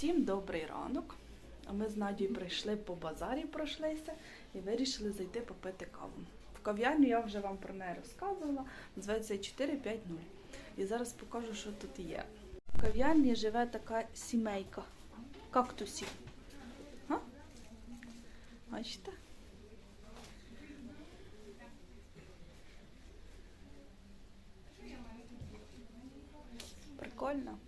Усім добрий ранок. Ми з Надією прийшли по базарі, пройшлися і вирішили зайти попити каву. В кав'ярню я вже вам про неї розказувала. Називається 450. І зараз покажу, що тут є. В кав'ярні живе така сімейка кактусів. А? Бачите? Прикольно.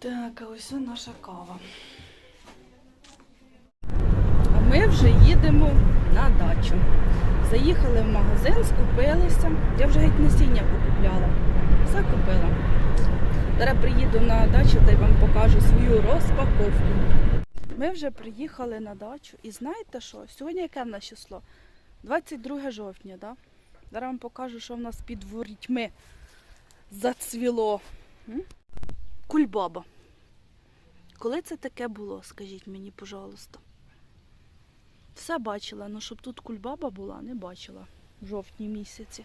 Так, а ось наша кава. А ми вже їдемо на дачу. Заїхали в магазин, скупилися. Я вже геть насіння покупляла. Все купила. Зараз приїду на дачу та й вам покажу свою розпаковку. Ми вже приїхали на дачу і знаєте що? Сьогодні яке в нас число? 22 жовтня? Да? Зараз вам покажу, що в нас під ворітьми зацвіло. Кульбаба. Коли це таке було, скажіть мені, пожалуйста. Все бачила, але щоб тут кульбаба була, не бачила в жовтні місяці.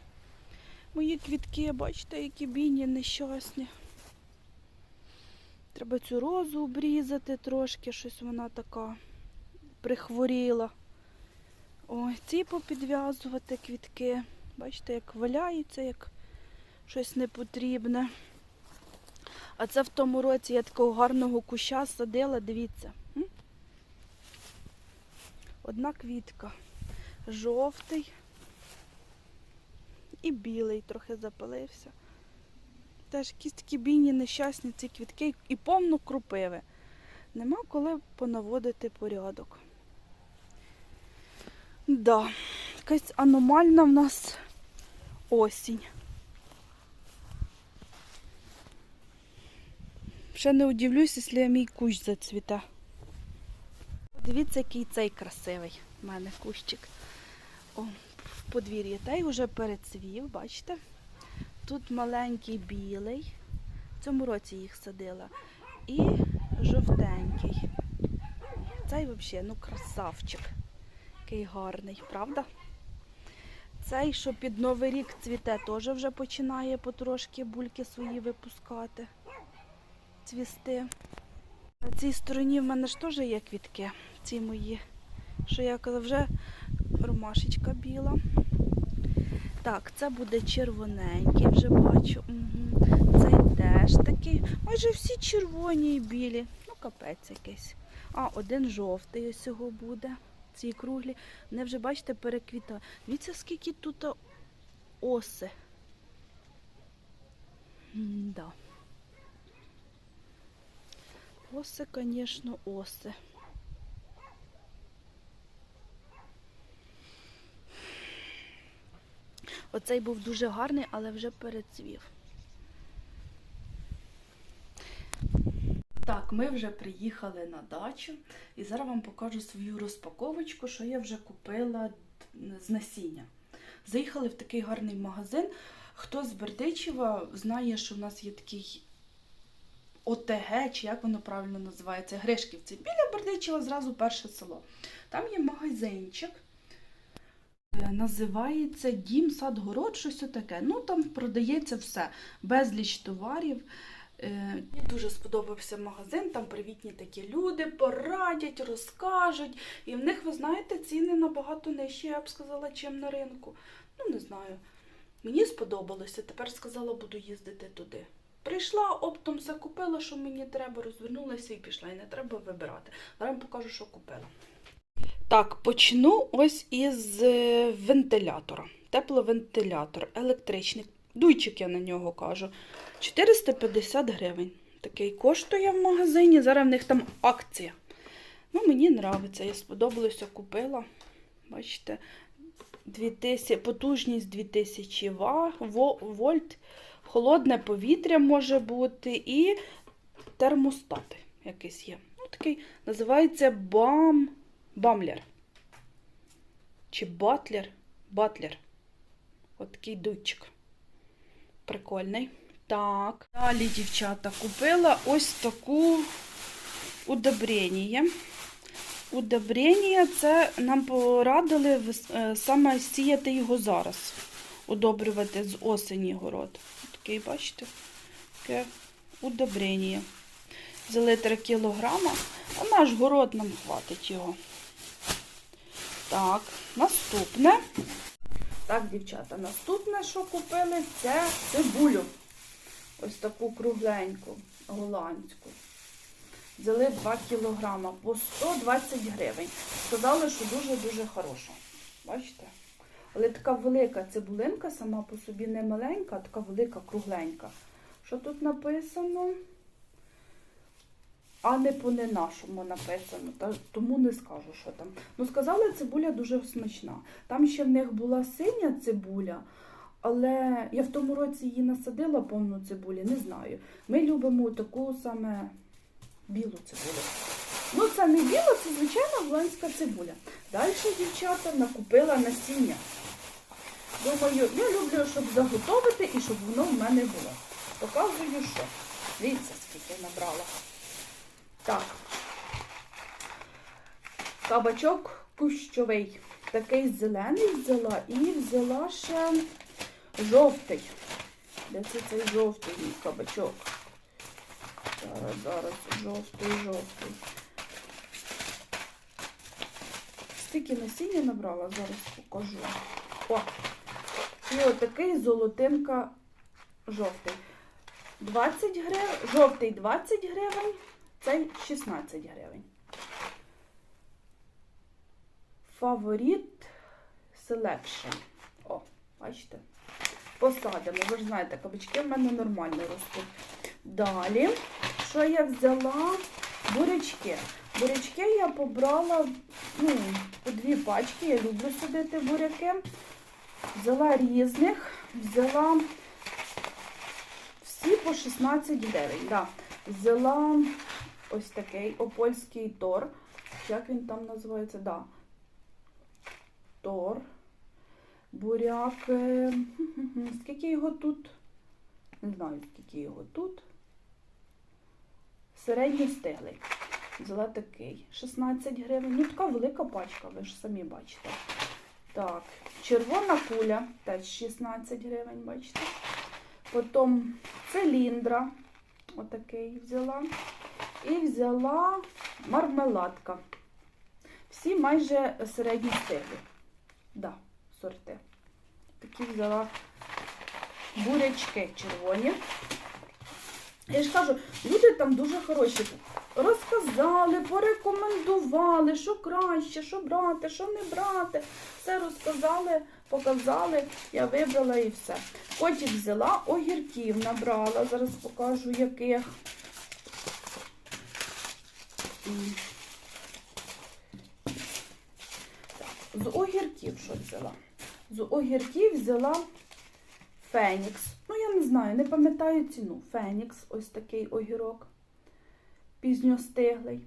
Мої квітки, бачите, які бійні нещасні. Треба цю розу обрізати трошки, щось вона така прихворіла. Ой, ці попідв'язувати квітки. Бачите, як валяються, як щось непотрібне. А це в тому році я такого гарного куща садила, дивіться. Одна квітка. Жовтий і білий трохи запалився. Теж якісь такі бійні нещасні ці квітки і повно крупиви. Нема коли понаводити порядок. Да, якась аномальна в нас осінь. Ще не удивлюсь, якщо мій кущ зацвіте. Дивіться, який цей красивий в мене кущик. О, в подвір'ї. Та вже перецвів, бачите? Тут маленький білий. В цьому році їх садила. І жовтенький. Цей взагалі, ну, красавчик. Який гарний, правда? Цей, що під Новий рік цвіте, теж вже починає потрошки бульки свої випускати, цвісти. На цій стороні в мене ж теж є квітки, ці мої, що я казала, вже ромашечка біла. Так, це буде червоненький, вже бачу. Цей теж такий. Майже всі червоні і білі. Ну, капець якийсь. А, один жовтий ось цього буде. Ці круглі. Вони вже, бачите, переквітали. Дивіться, скільки тут оси. М-да. Оси, звісно, оси. Оцей був дуже гарний, але вже перецвів. Так, ми вже приїхали на дачу і зараз вам покажу свою розпаковочку, що я вже купила з насіння. Заїхали в такий гарний магазин. Хто з Бердичева знає, що в нас є такий ОТГ, чи як воно правильно називається, Гришківці. Біля Бердичева зразу перше село. Там є магазинчик. Е, Називається Дім Садгород, щось таке. Ну там продається все, безліч товарів. Е, Мені дуже сподобався магазин, там привітні такі люди, порадять, розкажуть. І в них, ви знаєте, ціни набагато нижчі, я б сказала, чим на ринку. Ну, не знаю. Мені сподобалося, тепер сказала, буду їздити туди. Прийшла, оптом все купила, що мені треба, розвернулася і пішла. І не треба вибирати. Зараз покажу, що купила. Так, почну ось із е, вентилятора. Тепловентилятор, електричний. Дуйчик я на нього кажу. 450 гривень. Такий коштує в магазині. Зараз в них там акція. Ну, мені подобається. Я сподобалося, купила. Бачите, 2000, потужність 2000 вольт. Холодне повітря може бути і термостати якийсь є. Ну, такий називається бам, бамлер. Чи батлер? Батлер. От такий дуйчик. Прикольний. Так. Далі, дівчата, купила ось таку удобрення. Удобрення це нам порадили е, саме сіяти його зараз. Удобрювати з осені город. Такий, бачите, таке удобрення. 3 кілограма, а наш город нам хватить його. Так, наступне. Так, дівчата, наступне, що купили, це цибулю. Ось таку кругленьку, голландську. Взяли 2 кілограма по 120 гривень. Сказали, що дуже-дуже хороша. Бачите? Але така велика цибулинка сама по собі не маленька, а така велика, кругленька. Що тут написано? А не по не нашому написано, тому не скажу, що там. Ну, сказали, цибуля дуже смачна. Там ще в них була синя цибуля, але я в тому році її насадила повну цибулі, не знаю. Ми любимо таку саме білу цибулю. Ну, це не біла, це звичайна голландська цибуля. Далі, дівчата, накупила насіння. Думаю, я люблю, щоб заготовити і щоб воно в мене було. Показую, що. Дивіться, скільки набрала. Так. Кабачок кущовий. Такий зелений взяла і взяла ще жовтий. Де це цей жовтий кабачок? Зараз, зараз, жовтий, жовтий. Стільки насіння набрала, зараз покажу. О! І отакий золотинка жовтий. 20 гривень, жовтий 20 гривень, цей 16 гривень. Фаворит Selection. О, бачите? Посадимо. Ви ж знаєте, кабачки в мене нормально ростуть. Далі, що я взяла? Бурячки. Бурячки я побрала ну, дві пачки. Я люблю садити буряки. Взяла різних, взяла всі по 16 гривень. Да. Взяла ось такий опольський тор. Як він там називається? Да. Тор. Буряк. е, Скільки його тут? Не знаю, скільки його тут. Середній Середньостиглий. Взяла такий. 16 гривень. Ну, така велика пачка, ви ж самі бачите. Так, червона куля, теж 16 гривень, бачите. Потім циліндра, отакий взяла. І взяла мармеладка. Всі майже середні стиглі. Да, сорти. Такі взяла бурячки червоні. Я ж кажу, люди там дуже хороші. Розказали, порекомендували, що краще, що брати, що не брати. Все розказали, показали, я вибрала і все. Потім взяла огірків, набрала, зараз покажу яких. З огірків що взяла? З огірків взяла Фенікс. Ну, я не знаю, не пам'ятаю ціну. Фенікс, ось такий огірок. Пізньостиглий.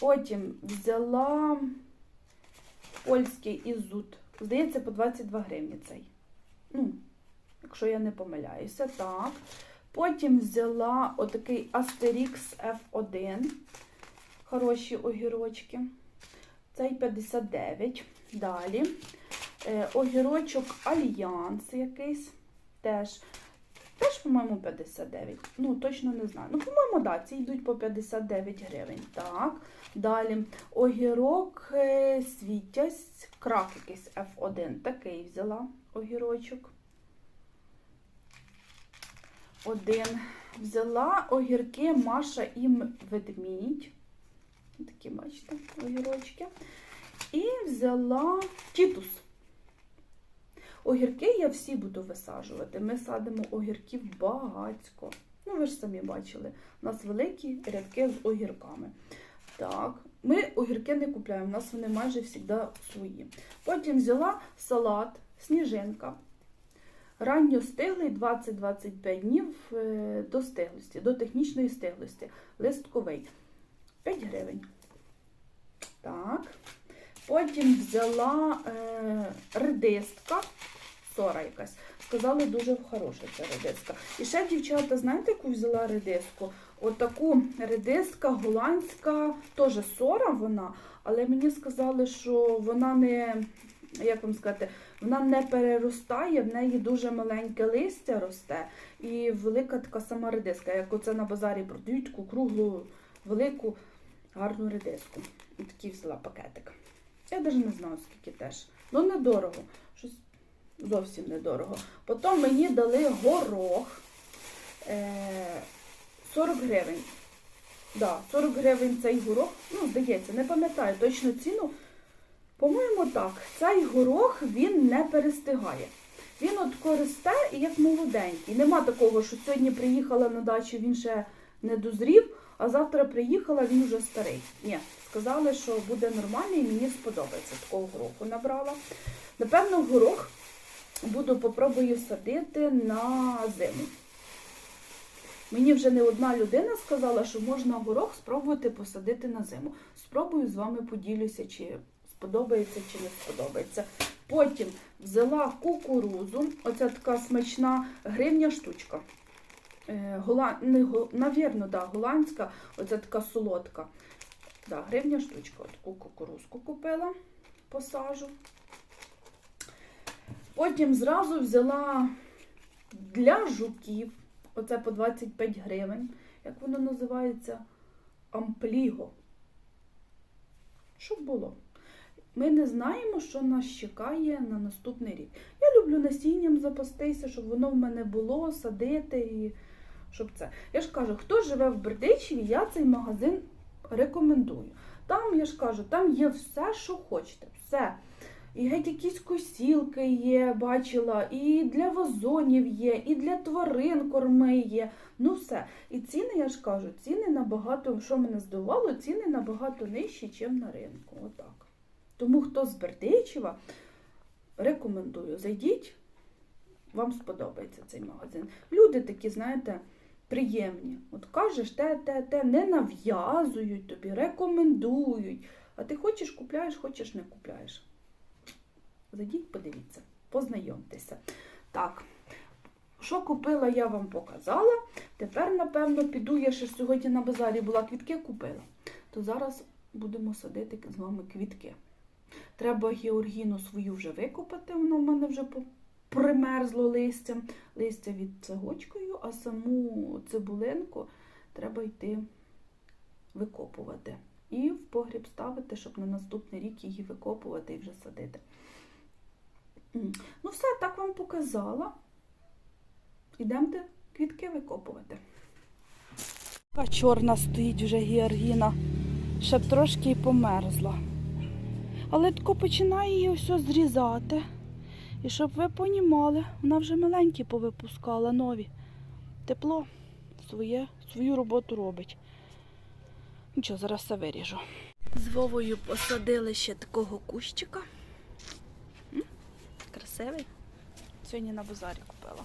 Потім взяла польський ізут. Здається, по 22 гривні цей. Ну, якщо я не помиляюся, так. Потім взяла отакий Asterix F1. Хороші огірочки. Цей 59. Далі. Е, огірочок Альянс якийсь. Теж, теж, по-моєму, 59. Ну, точно не знаю. Ну, по-моєму, да, ці йдуть по 59 гривень. Так. Далі огірок е, світязь, крак якийсь F1. Такий взяла огірочок. Один. Взяла огірки Маша і ведмідь. Такі, бачите, огірочки. І взяла тітус. Огірки я всі буду висаджувати. Ми садимо огірків багацько. Ну, ви ж самі бачили, у нас великі рядки з огірками. Так, ми огірки не купляємо, у нас вони майже завжди свої. Потім взяла салат, сніжинка. Ранньо стиглий 20-25 днів е, до стиглості, до технічної стиглості. Листковий 5 гривень. Так. Потім взяла е, редистка, сора якась. Сказали, дуже хороша ця редиска. І ще, дівчата, знаєте, яку взяла редиску? Отаку редиска голландська, теж сора вона, але мені сказали, що вона не, як вам сказати, Вона не переростає, в неї дуже маленьке листя росте і велика така сама редиска, як оце на базарі продають таку круглу, велику, гарну редиску. І такий взяла пакетик. Я навіть не знаю, скільки теж. Ну, недорого. Щось зовсім недорого. Потім мені дали горох е, 40 гривень. Да, 40 гривень цей горох, ну, здається, не пам'ятаю точно ціну. По-моєму, так. Цей горох він не перестигає. Він от користе і як молоденький. Нема такого, що сьогодні приїхала на дачу, він ще не дозрів, а завтра приїхала, він вже старий. Ні, сказали, що буде нормальний і мені сподобається. Такого гороху набрала. Напевно, горох буду попробую садити на зиму. Мені вже не одна людина сказала, що можна горох спробувати посадити на зиму. Спробую з вами поділюся, чи сподобається, чи не сподобається. Потім взяла кукурузу, оця така смачна гривня штучка. Е, Гола... навірно, да, голландська, оця така солодка. Да, гривня штучка. От таку кукурузку купила, посажу. Потім зразу взяла для жуків, оце по 25 гривень, як воно називається, ампліго. Щоб було. Ми не знаємо, що нас чекає на наступний рік. Я люблю насінням запастися, щоб воно в мене було, садити і щоб це. Я ж кажу, хто живе в Бердичеві, я цей магазин рекомендую. Там, я ж кажу, там є все, що хочете. Все. І геть якісь косілки є, бачила, і для вазонів є, і для тварин корми є. Ну все. І ціни, я ж кажу, ціни набагато, що мене здивувало, ціни набагато нижчі, ніж на ринку. Отак. Тому хто з Бердичева, рекомендую, зайдіть, вам сподобається цей магазин. Люди такі, знаєте, приємні. От кажеш, те, те, те, не нав'язують тобі, рекомендують. А ти хочеш купляєш, хочеш не купляєш. Зайдіть, подивіться, познайомтеся. Так, що купила, я вам показала. Тепер, напевно, піду, я ще сьогодні на базарі була, квітки купила. То зараз будемо садити з вами квітки. Треба георгіну свою вже викопати, воно в мене вже примерзло листям. Листя від цегочкою, а саму цибулинку треба йти викопувати. І в погріб ставити, щоб на наступний рік її викопувати і вже садити. Ну, все, так вам показала. Ідемте квітки викопувати. Така чорна стоїть вже георгіна. Ще трошки і померзла. Але тако починає її все зрізати. І щоб ви понімали, вона вже маленькі повипускала, нові. Тепло своє, свою роботу робить. Нічого, зараз все виріжу. З Вовою посадили ще такого кущика. Красивий. Сьогодні на базарі купила.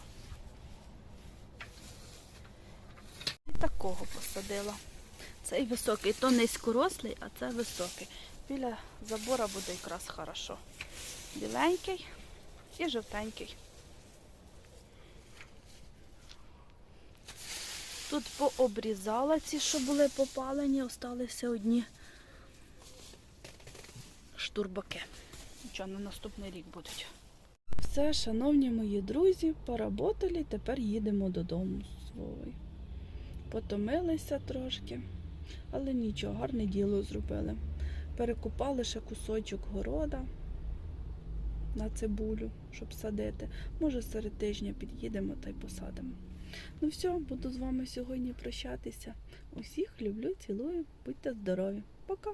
І такого посадила. Цей високий, то низькорослий, а це високий. Біля забора буде якраз хорошо. Біленький і жовтенький. Тут пообрізала ці, що були попалені, осталися одні штурбаки. Нічого, на наступний рік будуть. Все, шановні мої друзі, поработали, тепер їдемо додому з Вовою. Потомилися трошки, але нічого, гарне діло зробили. Перекопали ще кусочок города на цибулю, щоб садити. Може, серед тижня під'їдемо та й посадимо. Ну все, буду з вами сьогодні прощатися. Усіх люблю, цілую, будьте здорові. Пока!